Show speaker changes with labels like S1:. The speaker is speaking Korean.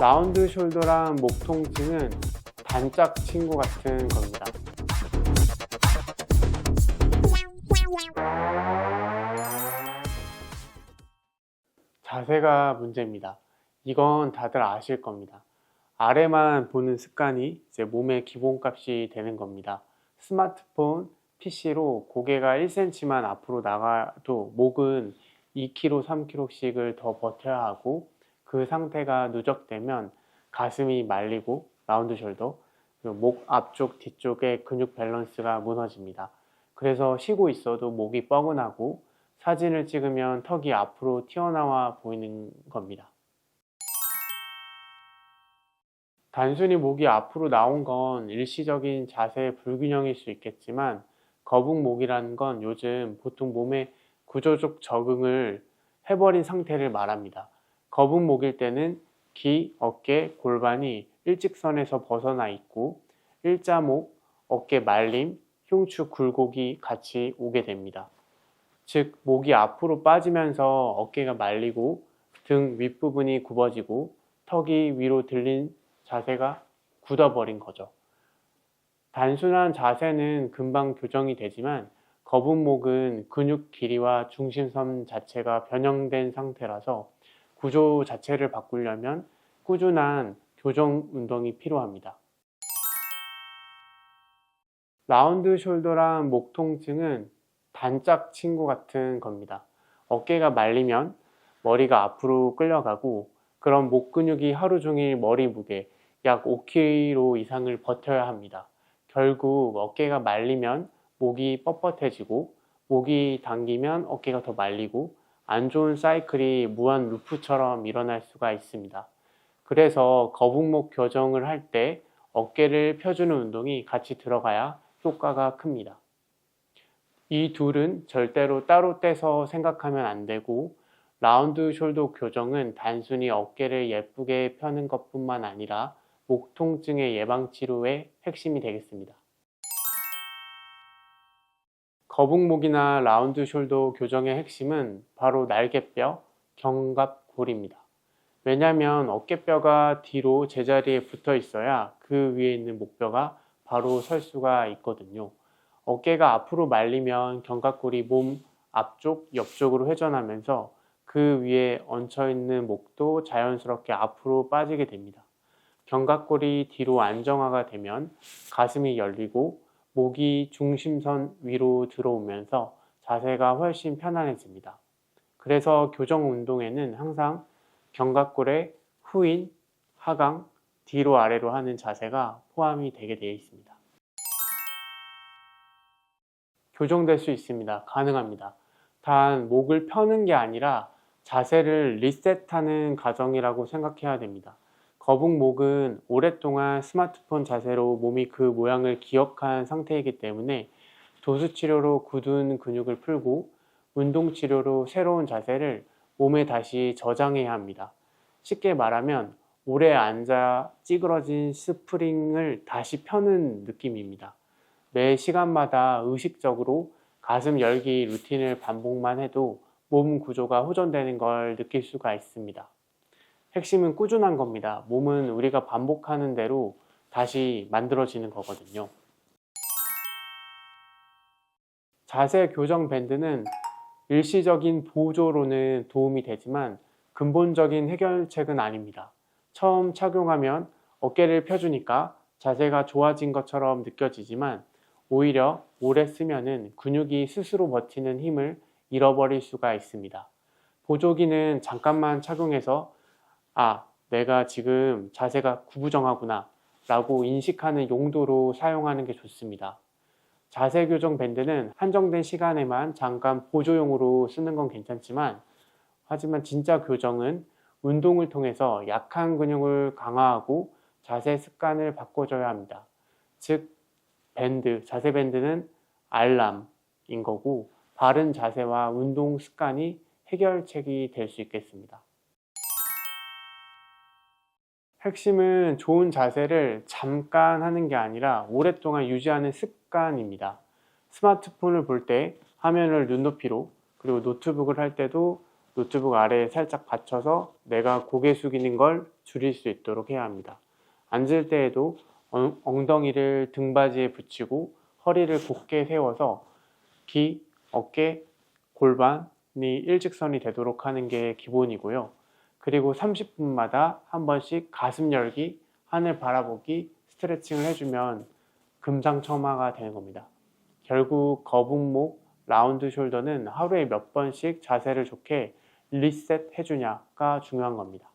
S1: 라운드 숄더랑 목 통증은 단짝 친구 같은 겁니다. 자세가 문제입니다. 이건 다들 아실 겁니다. 아래만 보는 습관이 이제 몸의 기본값이 되는 겁니다. 스마트폰, PC로 고개가 1cm만 앞으로 나가도 목은 2kg, 3kg씩을 더 버텨야 하고 그 상태가 누적되면 가슴이 말리고 라운드 숄더, 그리고 목 앞쪽, 뒤쪽의 근육 밸런스가 무너집니다. 그래서 쉬고 있어도 목이 뻐근하고 사진을 찍으면 턱이 앞으로 튀어나와 보이는 겁니다. 단순히 목이 앞으로 나온 건 일시적인 자세 불균형일 수 있겠지만 거북목이라는 건 요즘 보통 몸의 구조적 적응을 해버린 상태를 말합니다. 거북목일 때는 귀, 어깨, 골반이 일직선에서 벗어나 있고 일자목, 어깨 말림, 흉추 굴곡이 같이 오게 됩니다. 즉, 목이 앞으로 빠지면서 어깨가 말리고 등 윗부분이 굽어지고 턱이 위로 들린 자세가 굳어버린 거죠. 단순한 자세는 금방 교정이 되지만 거북목은 근육 길이와 중심선 자체가 변형된 상태라서 구조 자체를 바꾸려면 꾸준한 교정 운동이 필요합니다. 라운드 숄더랑 목 통증은 단짝 친구 같은 겁니다. 어깨가 말리면 머리가 앞으로 끌려가고 그런 목 근육이 하루 종일 머리 무게 약 5kg 이상을 버텨야 합니다. 결국 어깨가 말리면 목이 뻣뻣해지고 목이 당기면 어깨가 더 말리고 안 좋은 사이클이 무한 루프처럼 일어날 수가 있습니다. 그래서 거북목 교정을 할 때 어깨를 펴주는 운동이 같이 들어가야 효과가 큽니다. 이 둘은 절대로 따로 떼서 생각하면 안 되고 라운드 숄더 교정은 단순히 어깨를 예쁘게 펴는 것뿐만 아니라 목 통증의 예방 치료의 핵심이 되겠습니다. 거북목이나 라운드 숄더 교정의 핵심은 바로 날개뼈, 견갑골입니다. 왜냐하면 어깨뼈가 뒤로 제자리에 붙어 있어야 그 위에 있는 목뼈가 바로 설 수가 있거든요. 어깨가 앞으로 말리면 견갑골이 몸 앞쪽, 옆쪽으로 회전하면서 그 위에 얹혀 있는 목도 자연스럽게 앞으로 빠지게 됩니다. 견갑골이 뒤로 안정화가 되면 가슴이 열리고 목이 중심선 위로 들어오면서 자세가 훨씬 편안해집니다. 그래서 교정 운동에는 항상 견갑골의 후인, 하강, 뒤로 아래로 하는 자세가 포함이 되게 되어 있습니다. 교정될 수 있습니다. 가능합니다. 단 목을 펴는 게 아니라 자세를 리셋하는 과정이라고 생각해야 됩니다. 거북목은 오랫동안 스마트폰 자세로 몸이 그 모양을 기억한 상태이기 때문에 도수 치료로 굳은 근육을 풀고 운동 치료로 새로운 자세를 몸에 다시 저장해야 합니다. 쉽게 말하면 오래 앉아 찌그러진 스프링을 다시 펴는 느낌입니다. 매 시간마다 의식적으로 가슴 열기 루틴을 반복만 해도 몸 구조가 호전되는 걸 느낄 수가 있습니다. 핵심은 꾸준한 겁니다. 몸은 우리가 반복하는 대로 다시 만들어지는 거거든요. 자세 교정 밴드는 일시적인 보조로는 도움이 되지만 근본적인 해결책은 아닙니다. 처음 착용하면 어깨를 펴주니까 자세가 좋아진 것처럼 느껴지지만 오히려 오래 쓰면은 근육이 스스로 버티는 힘을 잃어버릴 수가 있습니다. 보조기는 잠깐만 착용해서 아, 내가 지금 자세가 구부정하구나 라고 인식하는 용도로 사용하는 게 좋습니다. 자세 교정 밴드는 한정된 시간에만 잠깐 보조용으로 쓰는 건 괜찮지만 하지만 진짜 교정은 운동을 통해서 약한 근육을 강화하고 자세 습관을 바꿔줘야 합니다. 즉, 밴드, 자세 밴드는 알람인 거고 바른 자세와 운동 습관이 해결책이 될 수 있겠습니다. 핵심은 좋은 자세를 잠깐 하는 게 아니라 오랫동안 유지하는 습관입니다. 스마트폰을 볼 때 화면을 눈높이로 그리고 노트북을 할 때도 노트북 아래에 살짝 받쳐서 내가 고개 숙이는 걸 줄일 수 있도록 해야 합니다. 앉을 때에도 엉- 엉덩이를 등받이에 붙이고 허리를 곧게 세워서 귀, 어깨, 골반이 일직선이 되도록 하는 게 기본이고요. 그리고 30분마다 한 번씩 가슴 열기, 하늘 바라보기, 스트레칭을 해주면 금상첨화가 되는 겁니다. 결국 거북목, 라운드 숄더는 하루에 몇 번씩 자세를 좋게 리셋 해주냐가 중요한 겁니다.